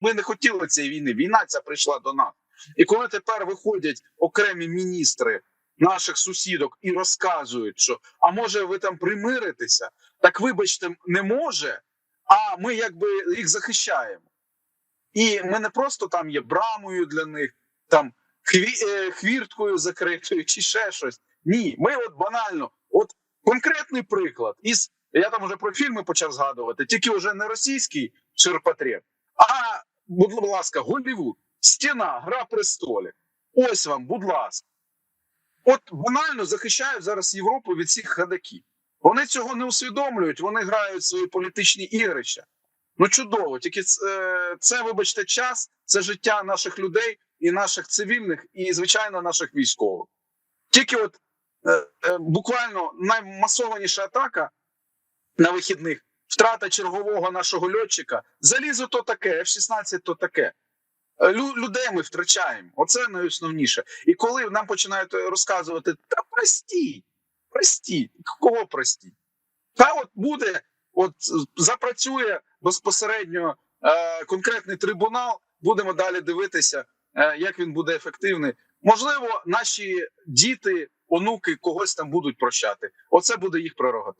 ми не хотіли цієї війни. Війна ця прийшла до нас. І коли тепер виходять окремі міністри наших сусідок і розказують, що а може ви там примиритеся, так вибачте, не може. А ми якби їх захищаємо. І ми не просто там є брамою для них, там е, хвірткою закритою чи ще щось. Ні, ми от банально, от конкретний приклад. Із я там вже про фільми почав згадувати, тільки вже не російський ширпотреб, будь ласка, Голлівуд, стіна, гра престолів. Ось вам, будь ласка. От банально захищають зараз Європу від цих ходаків. Вони цього не усвідомлюють, вони грають свої політичні ігрища. Ну чудово, тільки це, це, вибачте, час, це життя наших людей і наших цивільних, і звичайно наших військових. Тільки от е, е, буквально наймасованіша атака на вихідних, втрата чергового нашого льотчика, залізо то таке, F-16 то таке. Е, Лю, людей ми втрачаємо. Оце найосновніше. І коли нам починають розказувати, та простіть, простіть, кого простіть? Та от буде, от запрацює безпосередньо е, конкретний трибунал, будемо далі дивитися, е, як він буде ефективний. Можливо, наші діти, онуки когось там будуть прощати. Оце буде їх прерогатив.